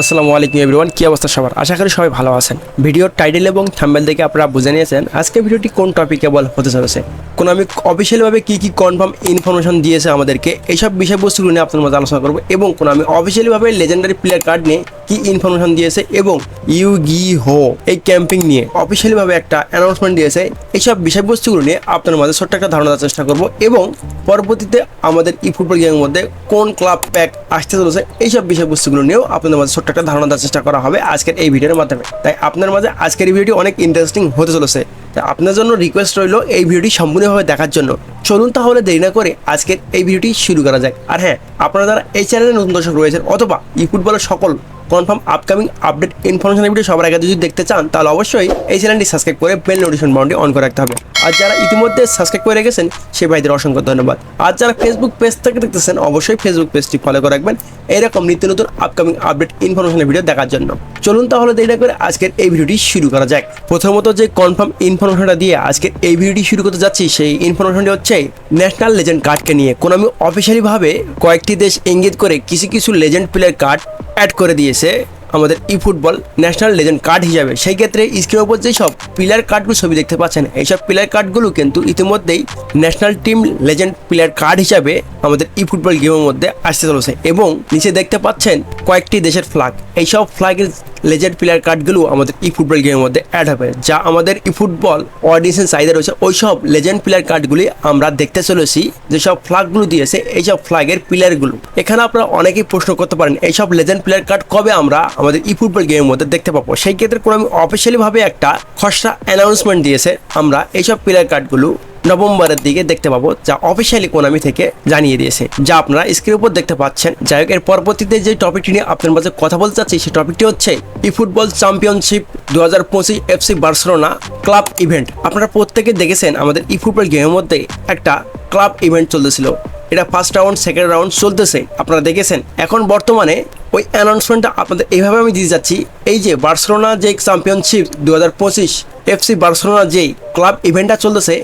আসসালামু আলাইকুম এভরিওয়ান, কি অবস্থা সবার? আশা করি সবাই ভালো আছেন। ভিডিওর টাইটেল এবং থাম্বেল দেখে আপনারা বুঝে নিয়েছেন আজকে ভিডিওটি কোন টপিকে বল হতে চলেছে। কোন আমি অফিসিয়ালভাবে কী কী কনফার্ম ইনফরমেশন দিয়েছে আমাদেরকে, এইসব বিষয়বস্তুগুলো নিয়ে আপনার মধ্যে আলোচনা করব এবং কোন আমি অফিসিয়ালিভাবে লেজেন্ডারি প্লেয়ার কার্ড নিয়ে কি ইনফরমেশন দিয়েছে এবং ইউ গি হো এই ক্যাম্পিং নিয়ে অফিসিয়ালিভাবে একটা অ্যানাউন্সমেন্ট দিয়েছে, এইসব বিষয়বস্তুগুলো নিয়ে আপনার মাঝে ছোট্ট একটা ধারণা দেওয়ার চেষ্টা করব এবং পরবর্তীতে আমাদের ই ফুটবল গেমের মধ্যে কোন ক্লাব প্যাক আসতে চলেছে, এইসব বিষয়বস্তুগুলো নিয়েও আপনাদের মাঝে ছোট্ট একটা ধারণা দেওয়ার চেষ্টা করা হবে আজকের এই ভিডিওর মাধ্যমে। তাই আপনার মাঝে আজকের এই ভিডিওটি অনেক ইন্টারেস্টিং হতে চলেছে। তাই আপনার জন্য রিকোয়েস্ট রইল এই ভিডিওটি সম্পূর্ণভাবে দেখার জন্য। চলুন তাহলে দেরি না করে আজকের এই ভিডিওটি শুরু করা যাক। আর হ্যাঁ আপনারা যারা এই চ্যানেলে নতুন দর্শক রয়েছেন অথবা ই ফুটবলের সকল কনফার্ম আপকামিং আপডেট ইনফরমেশনের ভিডিও সবার আগে যদি দেখতে চান, তাহলে অবশ্যই এই চ্যানেলটি সাবস্ক্রাইব করে বেল নোটিফিকেশন বাউন্ডি অন করে রাখতে হবে। আর যারা ইতিমধ্যে সাবস্ক্রাইব করে রেখেছেন, সে ভাইদের অসংখ্য ধন্যবাদ। আর যারা ফেসবুক পেজ থেকে দেখতেছেন, অবশ্যই ফেসবুক পেজটি ফলো করে রাখবেন। এরকম নিত্য নতুন আপকামিং আপডেট ইনফরমেশনের ভিডিও দেখার জন্য। চলুন তাহলে দেরি করে আজকের এই ভিডিওটি শুরু করা যাক। প্রথমত যে কনফার্ম ইনফরমেশনটা দিয়ে আজকের এই ভিডিওটি শুরু করতে যাচ্ছি, সেই ইনফরমেশনটি হচ্ছে ন্যাশনাল লেজেন্ড কার্ডকে নিয়ে। কোন আমি অফিসিয়ালিভাবে কয়েকটি দেশ ইঙ্গিত করে কিছু কিছু লেজেন্ড প্লেয়ার কার্ড অ্যাড করে দিয়েছে আমাদের ই ফুটবল ন্যাশনাল লেজেন্ড কার্ড হিসাবে। সেই ক্ষেত্রে স্ক্রিনের উপর যেই সব প্লেয়ার কার্ডগুলো ছবি দেখতে পাচ্ছেন। এইসব প্লেয়ার কার্ডগুলো কিন্তু ইতিমধ্যেই national team legend player card হিসাবে আমাদের ই ফুটবল গেমের মধ্যে আসতে চলেছে এবং নিচে দেখতে পাচ্ছেন কয়েকটি দেশের ফ্ল্যাগ এইসব ফ্ল্যাগের লেজেন্ড প্লেয়ার কার্ডগুলো আমাদের ই ফুটবল গেমের মধ্যে অ্যাড হবে, যা আমাদের ই ফুটবল অডিয়েন্সের চাহিদা রয়েছে। ওই সব লেজেন্ড প্লেয়ার কার্ডগুলি আমরা দেখতে চলেছি, যেসব ফ্ল্যাগগুলো দিয়েছে, এইসব ফ্ল্যাগের প্লেয়ারগুলো এখানে আপনারা অনেকেই প্রশ্ন করতে পারেন, এইসব লেজেন্ড প্লেয়ার কার্ড কবে আমরা আমাদের ই ফুটবল গেমের মধ্যে দেখতে পাবো? সেই ক্ষেত্রে কোনো আমি অফিসিয়ালিভাবে একটা খসড়া অ্যানাউন্সমেন্ট দিয়েছে, আমরা এইসব প্লেয়ার কার্ডগুলো নভেম্বরের দিকে দেখতে পাবো, যা অফিসিয়ালি কোনামি থেকে জানিয়ে দিয়েছে। যা আপনারা স্ক্রিনের উপর দেখতে পাচ্ছেন। যাই হোক, এর পরবর্তীতে যে টপিকটি নিয়ে আপনার মাঝে কথা বলতে চাচ্ছি, সেই টপিকটি হচ্ছে ই ফুটবল চ্যাম্পিয়নশিপ দু হাজার পঁচিশ এফসি বার্সেলোনা ক্লাব ইভেন্ট আপনারা প্রত্যেকে দেখেছেন, আমাদের ই ফুটবল গেমের মধ্যে একটা ক্লাব ইভেন্ট চলতেছিল। এটা ফার্স্ট রাউন্ড সেকেন্ড রাউন্ড চলতেছে। আপনারা দেখেছেন, এখন বর্তমানে ওই অ্যানাউন্সমেন্টটা আপনাদের এইভাবে আমি দিয়ে যাচ্ছি, এই যে বার্সেলোনা যে চ্যাম্পিয়নশিপ দু হাজার পঁচিশ এফসি বার্সেলোনা যেই ক্লাব ইভেন্টটা চলতেছে,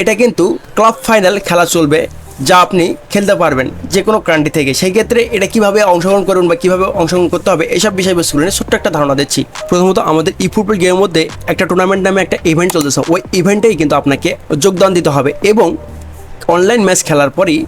এটা কিন্তু ক্লাব ফাইনাল খেলা চলবে যা আপনি খেলতে পারবেন যে কোনো কান্ট্রি থেকে। সেই ক্ষেত্রে এটা কীভাবে অংশগ্রহণ করুন বা কীভাবে অংশগ্রহণ করতে হবে এইসব বিষয়বস্তুগুলো নিয়ে ছোট্ট একটা ধারণা দিচ্ছি। প্রথমত, আমাদের ই ফুটবল গেমের মধ্যে একটা টুর্নামেন্ট নামে একটা ইভেন্ট চলতেছে। ওই ইভেন্টেই কিন্তু আপনাকে যোগদান দিতে হবে এবং অনলাইন ম্যাচ খেলার পরই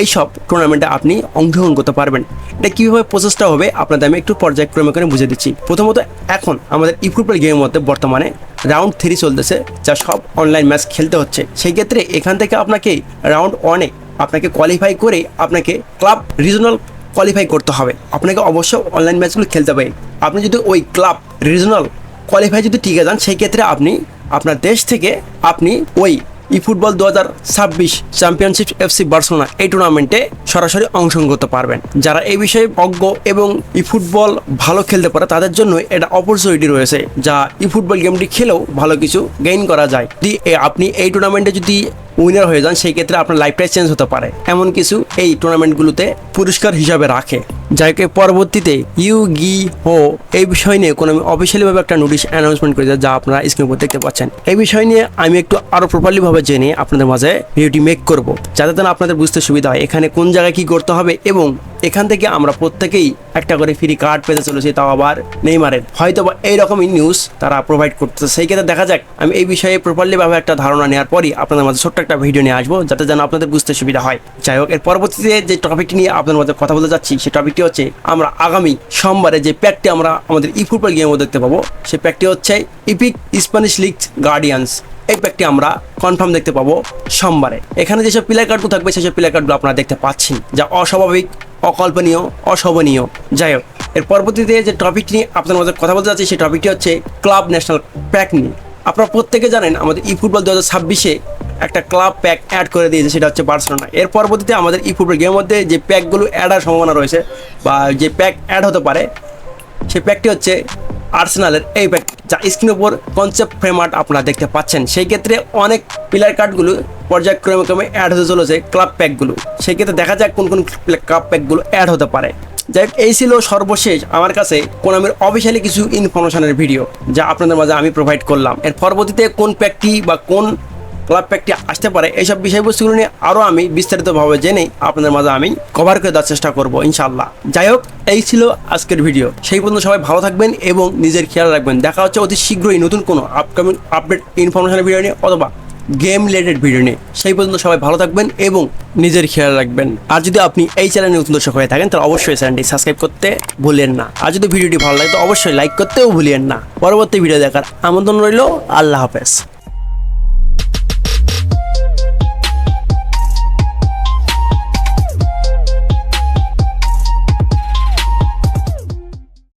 এইসব টুর্নামেন্টে আপনি অংশগ্রহণ করতে পারবেন। এটা কীভাবে প্রসেসটা হবে আপনাদের আমি একটু পর্যায়ক্রমে করে বুঝে দিচ্ছি। প্রথমত, এখন আমাদের ই ফুটবল গেমের মধ্যে বর্তমানে রাউন্ড থ্রি চলতেছে, যা সব অনলাইন ম্যাচ খেলতে হচ্ছে। সেই ক্ষেত্রে এখান থেকে আপনাকে রাউন্ড ওয়ানে আপনাকে কোয়ালিফাই করে আপনাকে ক্লাব রিজনাল কোয়ালিফাই করতে হবে। আপনাকে অবশ্য অনলাইন ম্যাচগুলো খেলতে হবে। আপনি যদি ওই ক্লাব রিজনাল কোয়ালিফাই যদি টিকে যান সেই ক্ষেত্রে আপনি আপনার দেশ থেকে আপনি ওই ই ফুটবল দু হাজার ছাব্বিশ চ্যাম্পিয়নশিপ এফসি বার্সেলোনা এই টুর্নামেন্টে সরাসরি অংশগ্রহণ করতে পারবেন। যারা এই বিষয়ে অজ্ঞ এবং ই ফুটবল ভালো খেলতে পারে, তাদের জন্য এটা অপরচুনিটি রয়েছে, যা ই ফুটবল গেমটি খেলেও ভালো কিছু গেইন করা যায়। যদি আপনি এই টুর্নামেন্টে যদি উইনার হয়ে যান, সেই ক্ষেত্রে আপনার লাইফটাই চেঞ্জ হতে পারে। এমন কিছু এই টুর্নামেন্টগুলোতে পুরস্কার হিসাবে রাখে। যাকে পরবর্তীতে ইউ গি হো এই বিষয় নিয়ে কোনো অফিসিয়ালিভাবে একটা নোটিশ অ্যানাউন্সমেন্ট করেছে যা আপনারা স্ক্রিন উপর দেখতে পাচ্ছেন। এই বিষয় নিয়ে আমি একটু আরও প্রপারলিভাবে জেনে আপনাদের মাঝে ভিডিওটি মেক করব। যাতে তারা আপনাদের বুঝতে সুবিধা হয় এখানে কোন জায়গায় কি করতে হবে এবং এখান থেকে আমরা প্রত্যেকেই একটা করে ফ্রি কার্ড পেতে চলেছি, তাও আবার নেইমারের। হয়তো বা এইরকমই নিউজ তারা প্রোভাইড করতেছে। সেই ক্ষেত্রে দেখা যাক, আমি এই বিষয়ে প্রপারলি ভাবে একটা ধারণা নেওয়ার পরই আপনাদের মাঝে ছোট্ট একটা ভিডিও নিয়ে আসব, যাতে যেন আপনাদের বুঝতে সুবিধা হয়। যাই হোক, এর পরবর্তীতে যে টপিকটি নিয়ে আপনাদের মধ্যে কথা বলতে যাচ্ছি সেই টপিকটি হচ্ছে আমরা আগামী সোমবারে যে প্যাকটি আমরা আমাদের ই ফুটবল গেমও দেখতে পাবো সেই প্যাকটি হচ্ছে ইপিক স্প্যানিশ লিগ গার্ডিয়ান্স এই প্যাকটি আমরা কনফার্ম দেখতে পাবো সোমবারে। এখানে যেসব প্লেয়ার কার্ডগুলো থাকবে, সেসব প্লেয়ার কার্ডগুলো আপনারা দেখতে পাচ্ছেন, যা অস্বাভাবিক অকল্পনীয়, অশোভনীয়। যাই হোক, এর পরবর্তীতে যে টপিকটি নিয়ে আপনার মধ্যে কথা বলতে যাচ্ছি সেই টপিকটি হচ্ছে ক্লাব ন্যাশনাল প্যাক নিয়ে। আপনারা প্রত্যেকে জানেন, আমাদের ই ফুটবল দু হাজার ছাব্বিশে একটা ক্লাব প্যাক অ্যাড করে দিয়েছে, সেটা হচ্ছে বার্সেলোনা। এর পরবর্তীতে আমাদের ই ফুটবল গেমের মধ্যে যে প্যাকগুলো অ্যাড হওয়ার সম্ভাবনা রয়েছে, বা যে প্যাক অ্যাড হতে পারে সেই প্যাকটি হচ্ছে আর্সেনালের এই প্যাক যা স্ক্রিনের উপর কনসেপ্ট ফ্রেম আর্ট আপনারা দেখতে পাচ্ছেন সেই ক্ষেত্রে অনেক প্লেয়ার কার্ডগুলো পর্যায়ক্রমে ক্রমে অ্যাড হতে চলেছে ক্লাব প্যাকগুলো সেই ক্ষেত্রে দেখা যাক কোন কোন ক্লাব প্যাকগুলো অ্যাড হতে পারে। যাই হোক, এই ছিল সর্বশেষ আমার কাছে কোনামের অফিসিয়ালি কিছু ইনফরমেশনের ভিডিও যা আপনাদের মাঝে আমি প্রোভাইড করলাম। এর পরবর্তীতে কোন প্যাকটি বা কোন ক্লাব প্যাকটি আসতে পারে। এইসব বিষয়বস্তুগুলো নিয়ে আরও আমি বিস্তারিতভাবে জেনে আপনাদের মাঝে আমি কভার করে দেওয়ার চেষ্টা করব ইনশাল্লাহ যাই হোক, এই ছিল আজকের ভিডিও সেই পর্যন্ত সবাই ভালো থাকবেন এবং নিজের খেয়াল রাখবেন। দেখা হচ্ছে অতি শীঘ্রই নতুন কোনো আপকামিং আপডেট ইনফরমেশনের ভিডিও নিয়ে অথবা গেম রিলেটেড ভিডিও নিয়ে। সেই পর্যন্ত সবাই ভালো থাকবেন এবং নিজের খেয়াল রাখবেন। আর যদি আপনি এই চ্যানেলে নতুন দর্শক হয়ে থাকেন, তাহলে অবশ্যই চ্যানেলটি সাবস্ক্রাইব করতে ভুলেন না। আর যদি ভিডিওটি ভালো লাগে, তো অবশ্যই লাইক করতেও ভুলিয়েন না। পরবর্তী ভিডিও দেখার আমন্ত্রণ রইল। আল্লাহ হাফেজ।